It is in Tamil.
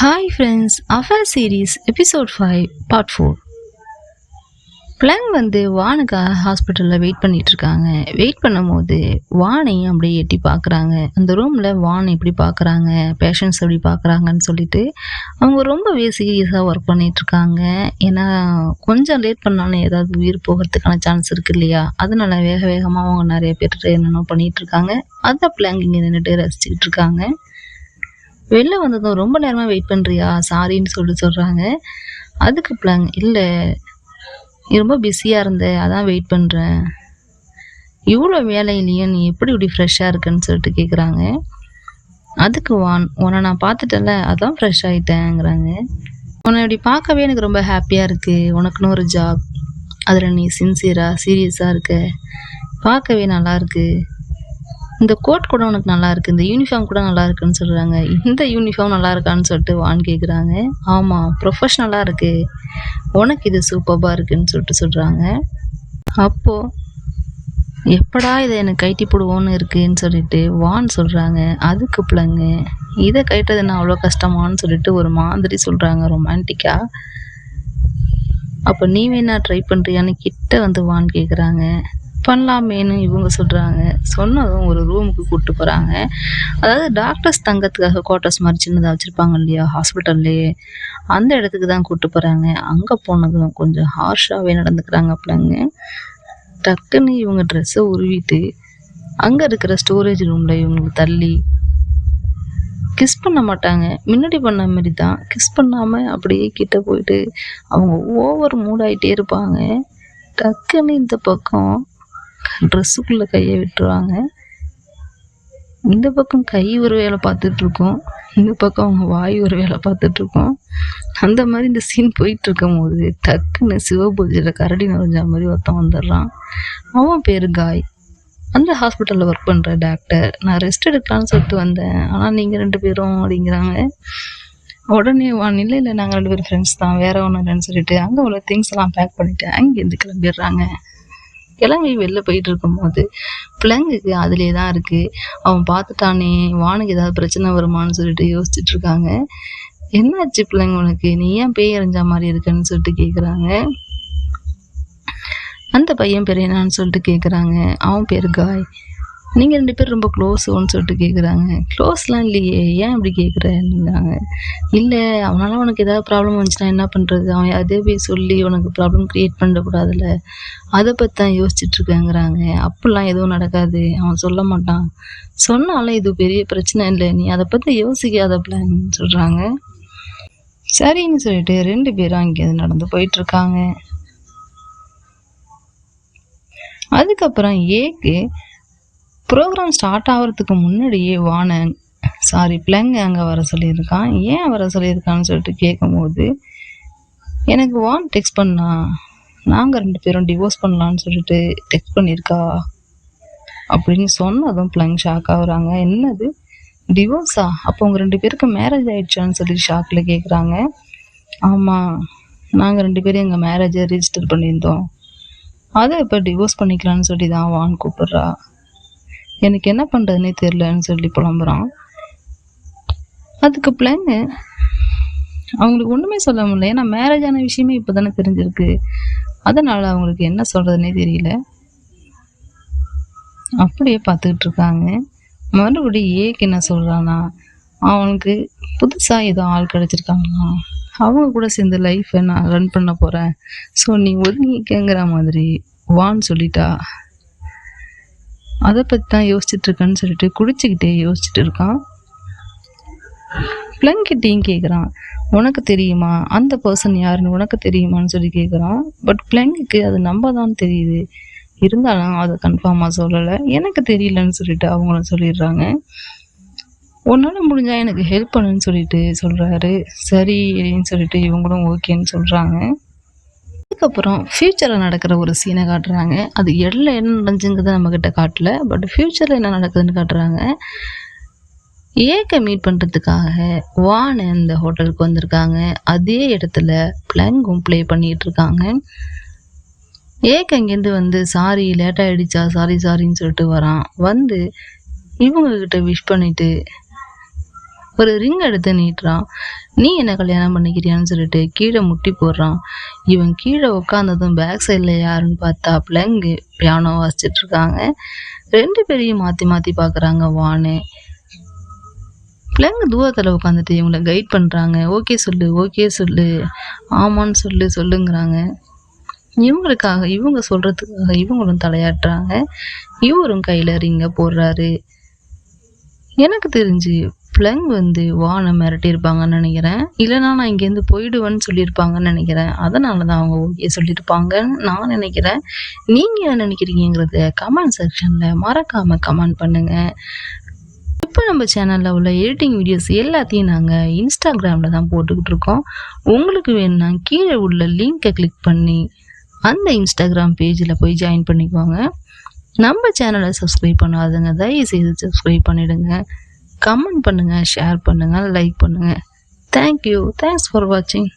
Hi friends affair series episode five part four plunge வந்து வானுக்காக ஹாஸ்பிட்டலில் வெயிட் பண்ணிகிட்ருக்காங்க இருக்காங்க. வெயிட் பண்ணும்போது வானையும் அப்படியே எட்டி பார்க்குறாங்க. அந்த ரூமில் வான் எப்படி பார்க்குறாங்க பேஷண்ட்ஸ் எப்படி பார்க்குறாங்கன்னு சொல்லிட்டு அவங்க ரொம்பவே சீரியஸாக ஒர்க் பண்ணிகிட்ருக்காங்க ஏன்னா கொஞ்சம் லேட் பண்ணாலும் ஏதாவது உயிர் போகிறதுக்கான சான்ஸ் இருக்கு இல்லையா? அதனால வேக வேகமாக அவங்க நிறைய பேர் என்னென்ன பண்ணிகிட்ருக்காங்க அதை பிளங் இங்கே நின்றுட்டு ரசிச்சுக்கிட்டு இருக்காங்க. வெளில வந்ததும் ரொம்ப நேரமாக வெயிட் பண்ணுறியா சாரின்னு சொல்லி சொல்கிறாங்க அதுக்கு பிளாங் இல்லை. ரொம்ப பிஸியாக இருந்த அதான் வெயிட் பண்ணுறேன் இவ்வளோ வேலையிலையும் நீ எப்படி இப்படி ஃப்ரெஷ்ஷாக இருக்குன்னு சொல்லிட்டு கேட்குறாங்க அதுக்கு வான் உன்னை நான் பார்த்துட்டல அதான் ஃப்ரெஷ் ஆகிட்டேங்கிறாங்க உன்னை இப்படி பார்க்கவே எனக்கு ரொம்ப ஹாப்பியாக இருக்குது உனக்குன்னு ஒரு ஜாப் அதில் நீ சின்சியராக சீரியஸாக இருக்க. பார்க்கவே நல்லா இருக்குது இந்த கோட் கூட உனக்கு நல்லா இருக்கு இந்த யூனிஃபார்ம் கூட நல்லா இருக்குன்னு சொல்றாங்க. இந்த யூனிஃபார்ம் நல்லா இருக்கான்னு சொல்லிட்டு வான் கேட்குறாங்க ஆமாம் ப்ரொஃபஷ்னலாக இருக்கு. உனக்கு இது சூப்பராக இருக்குன்னு சொல்லிட்டு சொல்கிறாங்க அப்போது எப்படா இதை எனக்கு கைட்டி போடுவோன்னு இருக்குன்னு சொல்லிட்டு வான் சொல்கிறாங்க அதுக்கு பிள்ளைங்க இதை கைட்டது என்ன அவ்வளோ கஷ்டமான்னு சொல்லிட்டு ஒரு மாதிரி சொல்கிறாங்க ரொமான்டிக்காக அப்போ நீ வேணா ட்ரை பண்ணுறியான்னு கிட்ட வந்து வான் கேட்குறாங்க பண்ணலாமேன்னு இவங்க சொல்கிறாங்க சொன்னதும் ஒரு ரூமுக்கு கூப்பிட்டு போகிறாங்க அதாவது டாக்டர்ஸ் தங்கத்துக்காக குவார்ட்டர்ஸ் மாதிரி சின்னதாக வச்சுருப்பாங்க இல்லையா ஹாஸ்பிட்டல்லையே அந்த இடத்துக்கு தான் கூப்பிட்டு போகிறாங்க அங்கே போனதும் கொஞ்சம் ஹார்ஷாகவே நடந்துக்கிறாங்க பிள்ளைங்க டக்குன்னு இவங்க ட்ரெஸ்ஸை உருவிட்டு அங்கே இருக்கிற ஸ்டோரேஜ் ரூமில் இவங்களுக்கு தள்ளி கிஸ் பண்ண மாட்டாங்க. முன்னாடி பண்ண மாதிரி தான். கிஸ் பண்ணாமல் அப்படியே கிட்ட போயிட்டு அவங்க ஓவர் மூடாயிட்டே இருப்பாங்க. டக்குன்னு இந்த பக்கம் ட்ரெஸ்ஸுக்குள்ளே கையை விட்டுருவாங்க. இந்த பக்கம் கை ஒரு வேலை பார்த்துட்ருக்கோம் இந்த பக்கம் அவங்க வாய் ஒரு வேலை பார்த்துட்ருக்கோம். அந்த மாதிரி இந்த சீன் போயிட்டுருக்கும் போது டக்குன்னு சிவபூஜையில் கரடி நுழைஞ்ச மாதிரி ஒருத்தன் வந்துடுறான். அவன் பேர் காய். அந்த ஹாஸ்பிட்டலில் ஒர்க் பண்ணுற டாக்டர் நான் ரெஸ்ட் எடுக்கலான்னு சொல்லிட்டு வந்தேன். ஆனால் நீங்கள் ரெண்டு பேரும் அப்படிங்கிறாங்க. உடனே வான் இல்லை இல்லை நாங்கள் ரெண்டு பேரும் ஃப்ரெண்ட்ஸ் தான். வேற ஒன்று இல்லைன்னு சொல்லிட்டு அங்கே உள்ள திங்ஸ் எல்லாம் பேக் பண்ணிவிட்டு அங்கேருந்து கிளம்பிடுறாங்க. கிளம்பி வெளில போயிட்டு இருக்கும்போது பிள்ளைங்களுக்கு அதிலே தான் இருக்குது அவன் பார்த்துட்டானே வானுக்கு ஏதாவது பிரச்சனை வருமான்னு சொல்லிட்டு யோசிச்சுட்டு இருக்காங்க என்னாச்சு பிள்ளைங்க உனக்கு? நீ ஏன் பேய் எறிஞ்ச மாதிரி இருக்குன்னு சொல்லிட்டு கேட்குறாங்க அந்த பையன் பேர் சொல்லிட்டு கேட்குறாங்க அவன் பேர் காய். நீங்கள் ரெண்டு பேரும் ரொம்ப க்ளோஸோன்னு சொல்லிட்டு கேட்குறாங்க க்ளோஸ்லாம் இல்லையே ஏன் இப்படி கேட்குறாங்க இல்லை அவனால் உனக்கு ஏதாவது ப்ராப்ளம் வந்துச்சுன்னா என்ன பண்ணுறது அவன் அதே போய் சொல்லி உனக்கு ப்ராப்ளம் க்ரியேட் பண்ணக்கூடாதுல்ல. அதை பற்றி தான் யோசிச்சுட்ருக்கேங்கிறாங்க அப்படிலாம் எதுவும் நடக்காது. அவன் சொல்ல மாட்டான். சொன்னாலும் இது பெரிய பிரச்சனை இல்லை. நீ அதை பற்றி யோசிக்காத பிளான் சொல்கிறாங்க சரின்னு சொல்லிட்டு ரெண்டு பேரும் அங்கே நடந்து போயிட்டுருக்காங்க. அதுக்கப்புறம் ஏக்கு ப்ரோக்ராம் ஸ்டார்ட் ஆகிறதுக்கு முன்னாடியே வான சாரி பிள்ளைங்க அங்கே வர சொல்லியிருக்கான். ஏன் வர சொல்லியிருக்கான்னு சொல்லிட்டு கேட்கும்போது எனக்கு வான் டெக்ஸ்ட் பண்ணா நாங்கள் ரெண்டு பேரும் டிவோர்ஸ் பண்ணலான்னு சொல்லிட்டு டெக்ஸ்ட் பண்ணியிருக்கா. அப்படின்னு சொன்னதும் பிள்ளைங்க ஷாக் ஆகுறாங்க. என்னது? டிவோர்ஸா அப்போ உங்கள் ரெண்டு பேருக்கு மேரேஜ் ஆயிடுச்சான்னு சொல்லி ஷாக்கில் கேட்குறாங்க ஆமாம் நாங்கள் ரெண்டு பேரும் எங்கள் மேரேஜை ரிஜிஸ்டர் பண்ணியிருந்தோம். அதை இப்போ டிவோர்ஸ் பண்ணிக்கலான்னு சொல்லி தான் வான் கூப்பிட்றா. எனக்கு என்ன பண்ணுறதுனே தெரிலன்னு சொல்லி புலம்புறான். அதுக்கு பிள்ளைங்க அவங்களுக்கு ஒன்றுமே சொல்ல முடியல. ஏன்னா மேரேஜ் ஆன விஷயமே இப்போ தானே தெரிஞ்சிருக்கு. அதனால் அவங்களுக்கு என்ன சொல்கிறதுனே தெரியல. அப்படியே பார்த்துக்கிட்டு இருக்காங்க. மறுபடியும் ஏக்கு என்ன சொல்கிறானா அவனுக்கு புதுசாக ஏதோ ஆள் கிடச்சிருக்காங்களாம் அவங்க கூட சேர்ந்து லைஃப்பை நான் ரன் பண்ண போகிறேன் ஸோ நீ ஒதுங்கிக்கங்கிற மாதிரி வான்னு சொல்லிட்டா. அதை பற்றி தான் யோசிச்சுட்ருக்கேன்னு சொல்லிட்டு குடிச்சுக்கிட்டே யோசிச்சுட்டு இருக்கான் பிளங்கிட்டையும் கேட்குறான் உனக்கு தெரியுமா? அந்த பர்சன் யாருன்னு உனக்கு தெரியுமான்னு சொல்லி கேட்குறான் பட் பிளங்குக்கு அது நம்ம தான் தெரியுது. இருந்தாலும் அதை கன்ஃபார்மாக சொல்லலை. எனக்கு தெரியலன்னு சொல்லிட்டு அவங்களும் சொல்லிடுறாங்க. உன்னால் முடிஞ்சால் எனக்கு ஹெல்ப் பண்ணுன்னு சொல்லிட்டு சொல்கிறாரு சரி அப்படின்னு சொல்லிட்டு இவங்களும் ஓகேன்னு சொல்கிறாங்க அதுக்கப்புறம் ஃப்யூச்சரில் நடக்கிற ஒரு சீனை காட்டுறாங்க. அது இடையில என்ன நடந்துச்சுங்கிறத நம்மக்கிட்ட காட்டல. பட் ஃப்யூச்சரில் என்ன நடக்குதுன்னு காட்டுறாங்க. ஏக்க மீட் பண்ணுறதுக்காக வான் இந்த ஹோட்டலுக்கு வந்திருக்காங்க. அதே இடத்துல பிளங்கும் ப்ளே பண்ணிகிட்டு இருக்காங்க. ஏக்க இங்கேருந்து வந்து சாரி லேட் ஆகிடுச்சா சாரி சாரின்னு சொல்லிட்டு வரான். வந்து இவங்கக்கிட்ட விஷ் பண்ணிவிட்டு ஒரு ரிங் எடுத்து நீட்டுறான். நீ என்ன கல்யாணம் பண்ணிக்கிறியான்னு சொல்லிட்டு கீழே முட்டி போடுறான். இவன் கீழே உட்காந்ததும் பேக் சைடில் யாருன்னு பார்த்தா பிளங்கு பியானோ வாசிச்சுட்டு இருக்காங்க. ரெண்டு பேரையும் மாற்றி மாற்றி பார்க்குறாங்க வானு. பிள்ளைங்க தூரத்தில் உட்காந்துட்டு இவங்கள கைட் பண்ணுறாங்க ஓகே சொல்லு ஓகே சொல்லு. ஆமான்னு சொல்லு சொல்லுங்கிறாங்க. இவங்களுக்காக இவங்க சொல்கிறதுக்காக இவங்களும் தலையாட்டுறாங்க. இவரும் கையில் ரிங்க போடுறாரு. எனக்கு தெரிஞ்சு பிளங் வந்து வானை மிரட்டியிருப்பாங்கன்னு நினைக்கிறேன். இல்லைனா நான் இங்கேருந்து போயிடுவேன்னு சொல்லியிருப்பாங்கன்னு நினைக்கிறேன். அதனால தான் அவங்க ஓகே சொல்லியிருப்பாங்கன்னு நான் நினைக்கிறேன். நீங்கள் என்ன நினைக்கிறீங்கிறத கமெண்ட் செக்ஷனில் மறக்காமல் கமெண்ட் பண்ணுங்கள் இப்போ நம்ம சேனலில் உள்ள எடிட்டிங் வீடியோஸ் எல்லாத்தையும் நாங்கள் இன்ஸ்டாகிராமில் தான் போட்டுக்கிட்டு இருக்கோம். உங்களுக்கு வேணும்னா கீழே உள்ள லிங்கை கிளிக் பண்ணி அந்த இன்ஸ்டாகிராம் பேஜில் போய் ஜாயின் பண்ணிக்குவாங்க நம்ம சேனலை சப்ஸ்கிரைப் பண்ணாதுங்க தயவுசெய்து சப்ஸ்கிரைப் பண்ணிவிடுங்க கமெண்ட் பண்ணுங்கள் ஷேர் பண்ணுங்கள் லைக் பண்ணுங்கள் தேங்க்யூ தேங்க்ஸ் ஃபார் வாட்சிங்